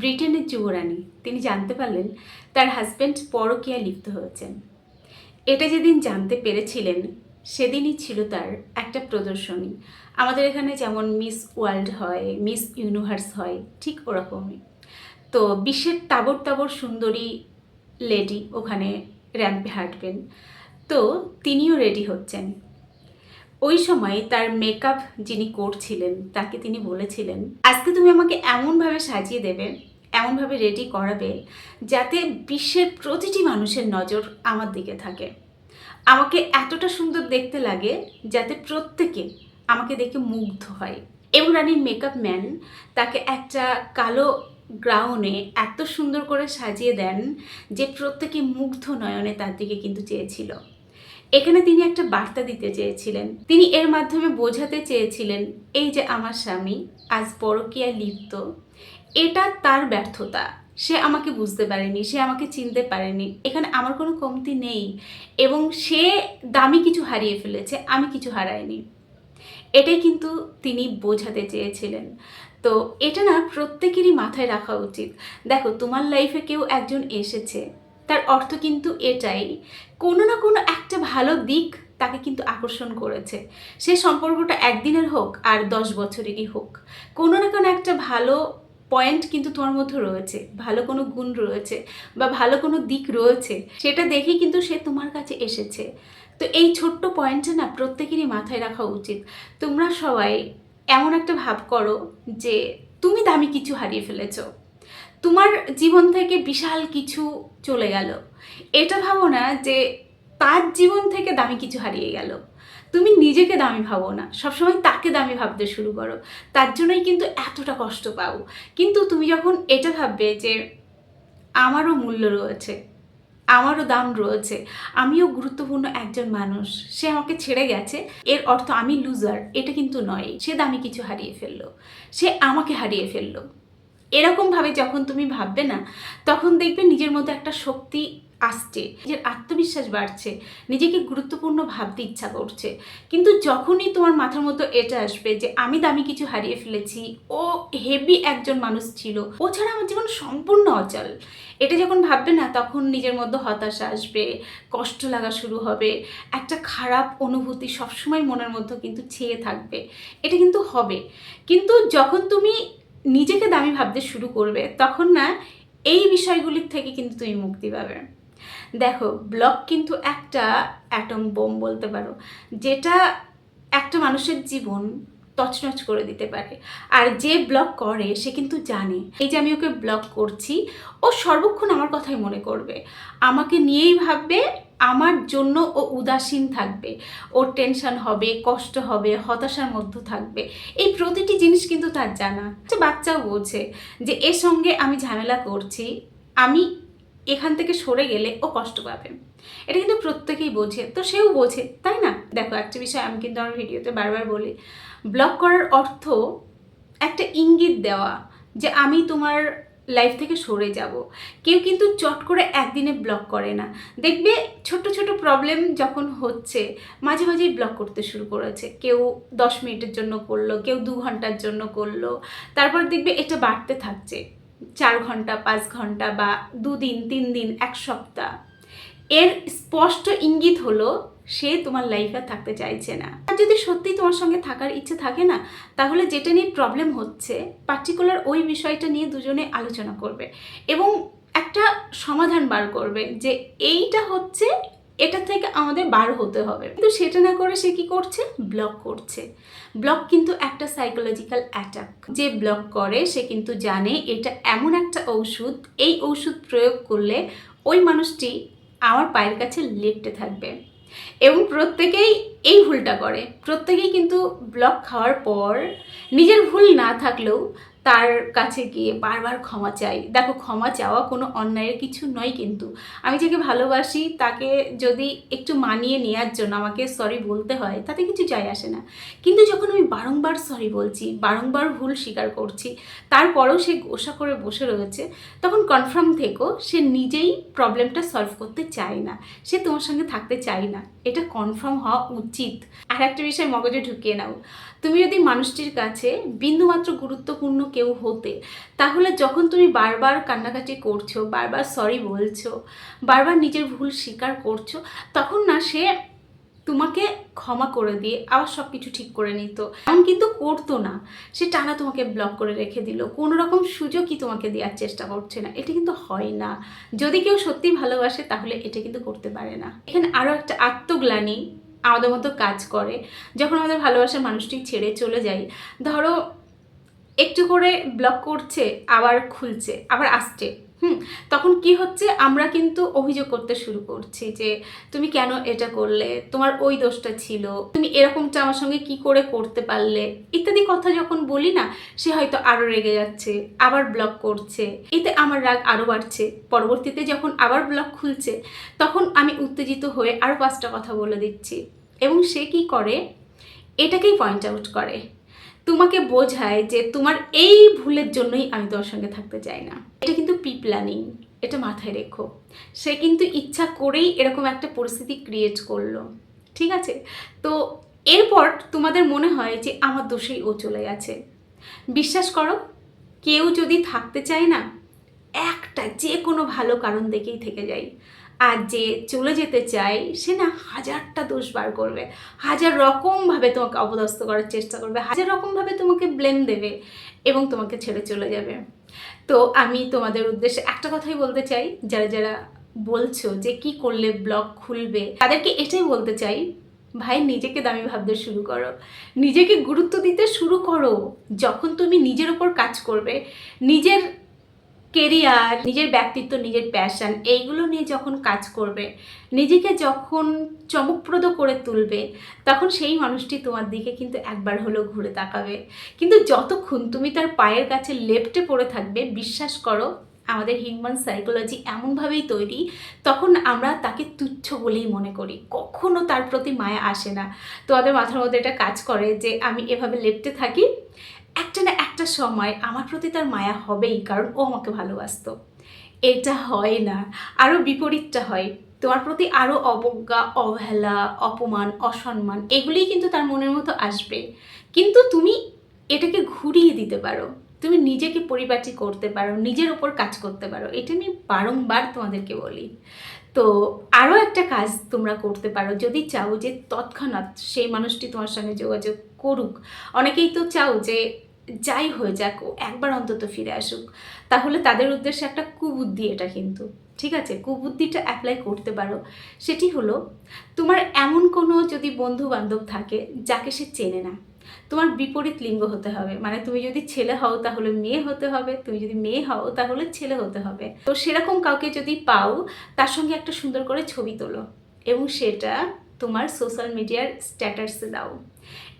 ব্রিটেনের যুবরানী, তিনি জানতে পারলেন তার হাজব্যান্ড পরকীয়া লিপ্ত হয়েছেন। এটা যেদিন জানতে পেরেছিলেন, সেদিনই ছিল তার একটা প্রদর্শনী। আমাদের এখানে যেমন মিস ওয়ার্ল্ড হয়, মিস ইউনিভার্স হয়, ঠিক ওরকমই। তো বিশ্বের তাবর তাবর সুন্দরী লেডি ওখানে র্যাম্পে হাঁটবেন। তো তিনিও রেডি হচ্ছেন। ওই সময় তার মেকআপ যিনি করছিলেন, তাকে তিনি বলেছিলেন, আজকে তুমি আমাকে এমনভাবে সাজিয়ে দেবে, এমনভাবে রেডি করাবে, যাতে বিশ্বের প্রতিটি মানুষের নজর আমার দিকে থাকে। আমাকে এতটা সুন্দর দেখতে লাগে যাতে প্রত্যেকে আমাকে দেখে মুগ্ধ হয়। এবং রানীর মেকআপ ম্যান তাকে একটা কালো গ্রাউনে এত সুন্দর করে সাজিয়ে দেন যে প্রত্যেকে মুগ্ধ নয়নে তার দিকে কিন্তু চেয়েছিল। এখানে তিনি একটা বার্তা দিতে চেয়েছিলেন। তিনি এর মাধ্যমে বোঝাতে চেয়েছিলেন, এই যে আমার স্বামী, আজ পরকীয়া লিপ্ত। এটা তার ব্যর্থতা। সে আমাকে বুঝতে পারেনি, সে আমাকে চিনতে পারেনি। এখানে আমার কোনো কমতি নেই এবং সে দামি কিছু হারিয়ে ফেলেছে, আমি কিছু হারাইনি। এটাই কিন্তু তিনি বোঝাতে চেয়েছিলেন। তো এটা না প্রত্যেকেরই মাথায় রাখা উচিত। দেখো, তোমার লাইফে কেউ একজন এসেছে তার অর্থ কিন্তু এটাই। কোনো না কোনো একটা ভালো দিক তাকে কিন্তু আকর্ষণ করেছে। সে সম্পর্কটা একদিনের হোক আর দশ বছরেরই হোক। কোনো না কোনো একটা ভালো পয়েন্ট কিন্তু তোমার মধ্যে রয়েছে। ভালো কোনো গুণ রয়েছে বা ভালো কোনো দিক রয়েছে, সেটা দেখেই কিন্তু সে তোমার কাছে এসেছে। তো এই ছোট্ট পয়েন্টটা না প্রত্যেকেরই মাথায় রাখা উচিত। তোমরা সবাই এমন একটা ভাব করো যে, তুমি দামি কিছু হারিয়ে ফেলেছো। তোমার জীবন থেকে বিশাল কিছু চলে গেল। এটা ভাবো না যে তার জীবন থেকে দামি কিছু হারিয়ে গেল। তুমি নিজেকে দামি ভাবো না। সবসময় তাকে দামি ভাবতে শুরু করো। তার জন্যই কিন্তু এতটা কষ্ট পাও। কিন্তু তুমি যখন এটা ভাববে যে আমারও মূল্য রয়েছে, আমারও দাম রয়েছে, আমিও গুরুত্বপূর্ণ একজন মানুষ, সে আমাকে ছেড়ে গেছে, এর অর্থ আমি লুজার এটা কিন্তু নয়। সে দামি কিছু হারিয়ে ফেলল। সে আমাকে হারিয়ে ফেলল। এরকমভাবে যখন তুমি ভাববে না, তখন দেখবে নিজের মধ্যে একটা শক্তি আসছে, নিজের আত্মবিশ্বাস বাড়ছে, নিজেকে গুরুত্বপূর্ণ ভাবতে ইচ্ছা করছে। কিন্তু যখনই তোমার মাথার মধ্যে এটা আসবে যে, আমি দামি কিছু হারিয়ে ফেলেছি, ও হেভি একজন মানুষ ছিল, ও ছাড়া আমার জীবন সম্পূর্ণ অচল। এটা যখন ভাববে না, তখন নিজের মধ্যে হতাশা আসবে, কষ্ট লাগা শুরু হবে, একটা খারাপ অনুভূতি সবসময় মনের মধ্যে কিন্তু ছেয়ে থাকবে। এটা কিন্তু হবে। কিন্তু যখন তুমি নিজেকে দামি ভাবতে শুরু করবে, তখন না এই বিষয়গুলির থেকে কিন্তু তুমি মুক্তি পাবে। দেখো ব্লক কিন্তু একটা অ্যাটম বোম বলতে পারো, যেটা একটা মানুষের জীবন তছনছ করে দিতে পারে। আর যে ব্লক করে, সে কিন্তু জানে, এই যে আমি ওকে ব্লক করছি, ও সর্বক্ষণ আমার কথাই মনে করবে। আমাকে নিয়েই ভাববে আমার জন্য ও উদাসীন থাকবে। ওর টেনশন হবে, কষ্ট হবে, হতাশার মধ্যে থাকবে। এই প্রতিটি জিনিস কিন্তু তার জানা। যে বাচ্চাও বোঝে যে, এর সঙ্গে আমি ঝামেলা করছি, আমি এখান থেকে সরে গেলে ও কষ্ট পাবে। এটা কিন্তু প্রত্যেকেই বোঝে। তো সেও বোঝে, তাই না? দেখো, একটা বিষয় আমি কিন্তু আমার ভিডিওতে বারবার বলি। ব্লক করার অর্থ একটা ইঙ্গিত দেওয়া যে, আমি তোমার লাইফ থেকে সরে যাব। কেউ কিন্তু চট করে একদিনে ব্লক করে না। দেখবে ছোট ছোট প্রবলেম যখন হচ্ছে, মাঝে মাঝেই ব্লক করতে শুরু করেছে। কেউ দশ মিনিটের জন্য করল, কেউ দু ঘণ্টার জন্য করল। তারপর দেখবে এটা বাড়তে থাকছে। চার ঘণ্টা, পাঁচ ঘণ্টা বা দুদিন, তিন দিন, এক সপ্তাহ। এর স্পষ্ট ইঙ্গিত হলো সে তোমার লাইফে থাকতে চাইছে না। আর যদি সত্যি তোমার সঙ্গে থাকার ইচ্ছে থাকে না, তাহলে যেটা নিয়ে প্রবলেম হচ্ছে পার্টিকুলার ওই বিষয়টা নিয়ে দুজনে আলোচনা করবে এবং একটা সমাধান বার করবে যে এইটা হচ্ছে, এটা থেকে আমাদের বার হতে হবে। কিন্তু সেটা না করে সে কি করছে? ব্লক করছে। ব্লক কিন্তু একটা সাইকোলজিক্যাল অ্যাটাক যে ব্লক করে, সে কিন্তু জানে এটা এমন একটা ঔষধ, এই ঔষধ প্রয়োগ করলে ওই মানুষটি আমার পায়ের কাছে লেপটে থাকবে। এবং প্রত্যেকেই এই ভুলটা করে। প্রত্যেকেই কিন্তু ব্লক খাওয়ার পর নিজের ভুল না থাকলেও তার কাছে গিয়ে বারবার ক্ষমা চাই। দেখো, ক্ষমা চাওয়া কোনো অন্যায়ের কিছু নয় কিন্তু। আমি যাকে ভালোবাসি, তাকে যদি একটু মানিয়ে নেওয়ার জন্য আমাকে সরি বলতে হয়, তাতে কিছু যায় আসে না। কিন্তু যখন আমি বারংবার সরি বলছি, বারংবার ভুল স্বীকার করছি, তারপরেও সে গোসা করে বসে রয়েছে, তখন কনফার্ম থেকো, সে নিজেই প্রবলেমটা সলভ করতে চায় না। সে তোমার সঙ্গে থাকতে চায় না। এটা কনফার্ম হওয়া উচিত। আর একটা বিষয় মগজে ঢুকিয়ে নাও। তুমি যদি মানুষটির কাছে বিন্দুমাত্র গুরুত্বপূর্ণ কেউ হতে। তাহলে যখন তুমি বারবার কান্নাকাটি করছ, বারবার সরি বলছো, বারবার নিজের ভুল স্বীকার করছ, তখন না সে তোমাকে ক্ষমা করে দিয়ে আবার সব কিছু ঠিক করে নিত। এমন কিন্তু করতো না। সে টানা তোমাকে ব্লক করে রেখে দিল। কোনো রকম সুযোগই তোমাকে দেওয়ার চেষ্টা করছে না। এটা কিন্তু হয় না। যদি কেউ সত্যি ভালোবাসে, তাহলে এটা কিন্তু করতে পারে না। এখানে আরও একটা আত্মগ্লানি আমাদের মতো কাজ করে। যখন আমাদের ভালোবাসার মানুষটি ছেড়ে চলে যায়, ধরো একটু করে ব্লক করছে, আবার খুলছে, আবার আসছে। হুম, তখন কি হচ্ছে? আমরা কিন্তু অভিযোগ করতে শুরু করছি যে, তুমি কেন এটা করলে? তোমার ওই দোষটা ছিল। তুমি এরকমটা আমার সঙ্গে কি করে করতে পারলে? ইত্যাদি কথা যখন বলি না, সে হয়তো আরও রেগে যাচ্ছে, আবার ব্লক করছে। এতে আমার রাগ আরও বাড়ছে। পরবর্তীতে যখন আবার ব্লক খুলছে, তখন আমি উত্তেজিত হয়ে আরও পাঁচটা কথা বলে দিচ্ছি। এবং সে কি করে? এটাকেই পয়েন্ট আউট করে। তোমাকে বোঝায় যে তোমার এই ভুলের জন্যই আমি তোমার সঙ্গে থাকতে চাই না। এটা কিন্তু প্রি প্ল্যানিং এটা মাথায় রেখো। সে কিন্তু ইচ্ছা করেই এরকম একটা পরিস্থিতি ক্রিয়েট করল, ঠিক আছে? তো এরপর তোমাদের মনে হয় যে আমার দোষেই ও চলে গেছে। বিশ্বাস করো, কেউ যদি থাকতে চায় না, একটা যে কোনো ভালো কারণ দেখেই থেকে যায়। আর যে চলে যেতে চায়, সে না হাজারটা দোষ বার করবে। হাজার রকমভাবে তোমাকে অপদস্থ করার চেষ্টা করবে। হাজার রকমভাবে তোমাকে ব্লেম দেবে এবং তোমাকে ছেড়ে চলে যাবে। তো আমি তোমাদের উদ্দেশ্যে একটা কথাই বলতে চাই। যারা যারা বলছো যে কি করলে ব্লগ খুলবে, তাদেরকে এটাই বলতে চাই, ভাই, নিজেকে দামি ভাবতে শুরু করো। নিজেকে গুরুত্ব দিতে শুরু করো। যখন তুমি নিজের ওপর কাজ করবে, নিজের কেরিয়ার নিজের ব্যক্তিত্ব, নিজের প্যাশন এইগুলো নিয়ে যখন কাজ করবে, নিজেকে যখন চমকপ্রদ করে তুলবে, তখন সেই মানুষটি তোমার দিকে কিন্তু একবার হলেও ঘুরে তাকাবে। কিন্তু যতক্ষণ তুমি তার পায়ের কাছে লেপটে পড়ে থাকবে, বিশ্বাস করো, আমাদের হিউম্যান সাইকোলজি এমনভাবেই তৈরি, তখন আমরা তাকে তুচ্ছ বলেই মনে করি। কখনো তার প্রতি মায়া আসে না। তোমাদের মাথার মধ্যে এটা কাজ করে যে, আমি এভাবে লেপটে থাকি একটা না একটা সময় আমার প্রতি তার মায়া হবেই, কারণ ও আমাকে ভালোবাসতো। এটা হয় না। আরও বিপরীতটা হয়। তোমার প্রতি আরও অবজ্ঞা, অবহেলা, অপমান, অসম্মান, এগুলিই কিন্তু তার মনের মতো আসবে। কিন্তু তুমি এটাকে ঘুরিয়ে দিতে পারো। তুমি নিজেকে পরিপাটি করতে পারো, নিজের ওপর কাজ করতে পারো। এটা আমি বারংবার তোমাদেরকে বলি। তো আরও একটা কাজ তোমরা করতে পারো। যদি চাও যে তৎক্ষণাৎ সেই মানুষটি তোমার সঙ্গে যোগাযোগ করুক। অনেকেই তো চাও যে যাই হয়ে যাক, ও একবার অন্তত ফিরে আসুক। তাহলে তাদের উদ্দেশ্যে একটা কুবুদ্ধি এটা কিন্তু, ঠিক আছে? কুবুদ্ধিটা অ্যাপ্লাই করতে পারো। সেটি হলো, তোমার এমন কোনো যদি বন্ধু বান্ধব থাকে যাকে সে চেনে না, তোমার বিপরীত লিঙ্গ হতে হবে। মানে তুমি যদি ছেলে হও তাহলে মেয়ে হতে হবে, তুমি যদি মেয়ে হও তাহলে ছেলে হতে হবে। তো সেরকম কাউকে যদি পাও, তার সঙ্গে একটা সুন্দর করে ছবি তোলো এবং সেটা তোমার সোশ্যাল মিডিয়ার স্ট্যাটাসে দাও।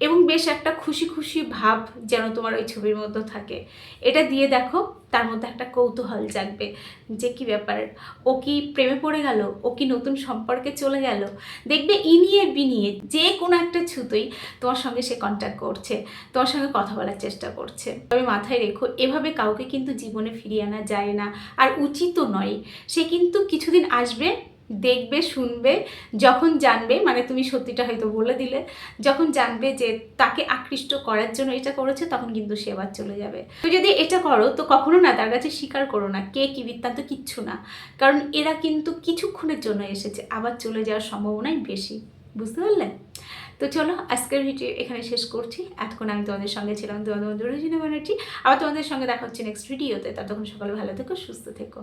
এবং বেশ একটা খুশি খুশি ভাব যেন তোমার ওই ছবির মধ্যে থাকে। এটা দিয়ে দেখো, তার মধ্যে একটা কৌতূহল জাগবে যে কি ব্যাপার? ও কি প্রেমে পড়ে গেল? ও কি নতুন সম্পর্কে চলে গেল? দেখবে ইনিয়ে বিনিয়ে যে কোনো একটা ছুতোই তোমার সঙ্গে সে কন্ট্যাক্ট করছে, তোমার সঙ্গে কথা বলার চেষ্টা করছে। তবে মাথায় রেখো, এভাবে কাউকে কিন্তু জীবনে ফিরিয়ে আনা যায় না। আর উচিতও নয়, সে কিন্তু কিছুদিন আসবে দেখবে, শুনবে, যখন জানবে মানে তুমি সত্যিটা হয়তো বলে দিলে, যখন জানবে যে তাকে আকৃষ্ট করার জন্য এটা করেছে, তখন কিন্তু সে আবার চলে যাবে। তো যদি এটা করো, তো কখনো না, তার কাছে স্বীকার করো না, কে কি বৃত্তান্ত, কিচ্ছু না। কারণ এরা কিন্তু কিছুক্ষণের জন্য এসেছে, আবার চলে যাওয়ার সম্ভাবনাই বেশি। বুঝতে পারলে? তো চলো, আজকের ভিডিও এখানে শেষ করছি। এতক্ষণ আমি তোমাদের সঙ্গে ছিলাম, তোমাদের রোজিনা ব্যানার্জি। আবার তোমাদের সঙ্গে দেখা হচ্ছে নেক্সট ভিডিওতে ততক্ষণ সকালে ভালো থেকো, সুস্থ থেকো।